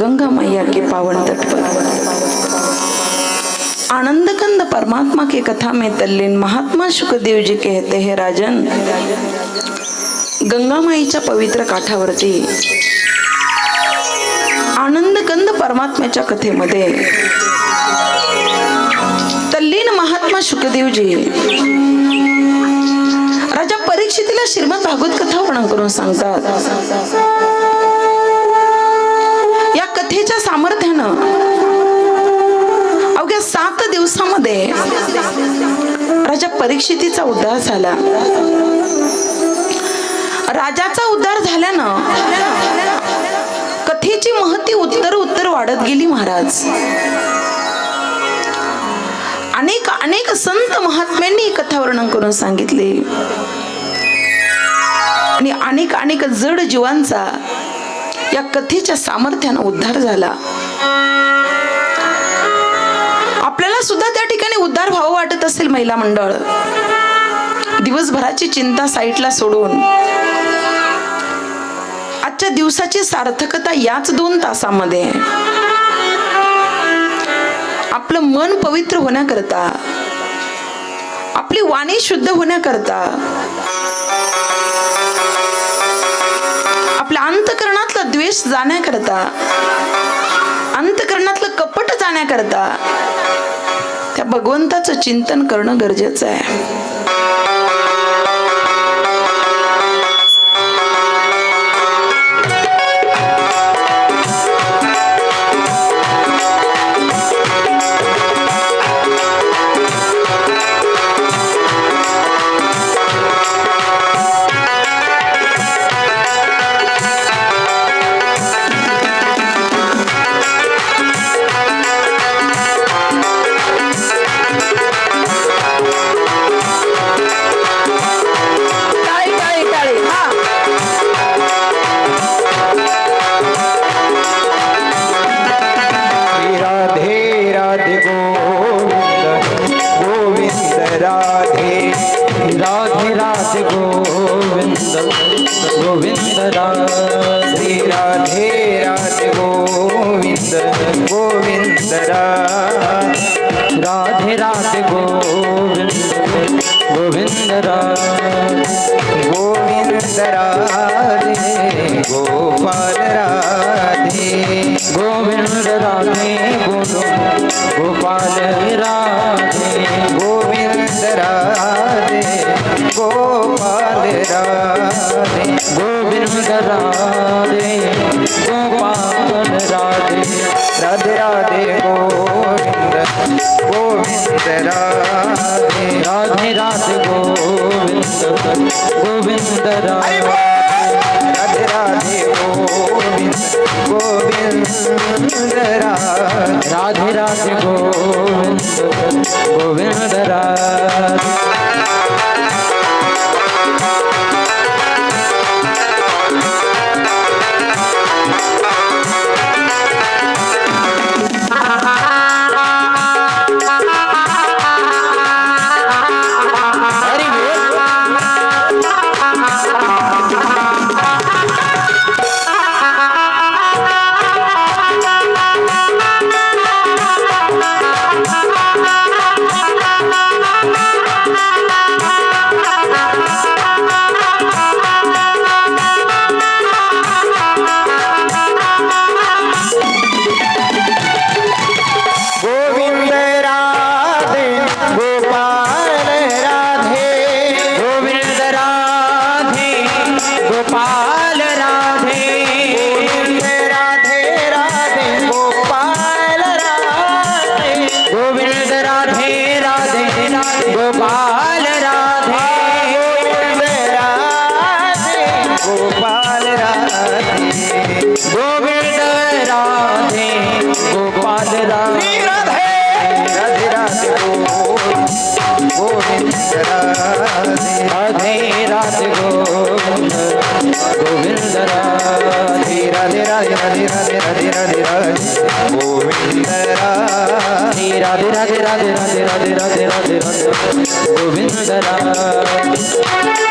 गंगा मैया के पावन तट पर। आनंद कंद परमात्मा की कथा में तल्लीन महात्मा सुखदेव जी कहते हैं राजन गंगा माईच्या पवित्र काठावरती आनंद कंद परमात्म्याच्या कथेमध्ये तल्लीन महात्मा सुखदेवजी राजा परीक्षितीला श्रीमद भागवत कथा वर्णन करून सांगतात दिवसामध्ये राजा परीक्षितीचा उद्धार झाला. राजाचा उद्धार झाल्यानं कथेची महती उत्तर उत्तर वाढत गेली महाराज. अनेक अनेक संत महात्म्यांनी कथा वर्णन करून सांगितले. आणि अनेक अनेक जड जीवांचा या कथेच्या सामर्थ्यानं उद्धार झाला. तिला सुद्धा त्या ठिकाणी उद्धार व्हावं वाटत असेल महिला मंडळ. दिवसभराची चिंता साईटला सोडून. आजच्या दिवसाची सार्थकता याच दोन तासामध्ये. आपलं मन पवित्र होण्याकरता आपली वाणी शुद्ध होण्याकरता आपल्या अंतकरणातला द्वेष जाण्याकरता अंतकरणातलं कपट जाण्याकरता भगवंताचं चिंतन करणं गरजेचं आहे. राधे राधे राधे गोविंद गोविंद राधे. गोविंद राधे गोपाल राधे. गोविंद राधे बोलो गोपाल राधे. गोविंद राधे गोपाल राधे. गोविंद राधे गोपाल राधे. राधे राधे गोविंद गोविंद राधे राधे राधे गोविंद गोविंद राधे राधे राधे गोविंद गोविंद राधे राधे राधे गोविंद गोविंद राधे गोपाल राधे राधे राधे गोविंद राधे राधे गोविंद गोविंद राधे राधे राधे राधे राधे राधे राधे राधे गोविंद राधे राधे राधे राधे राधे राधे राधे राधे राधे गोविंद राधे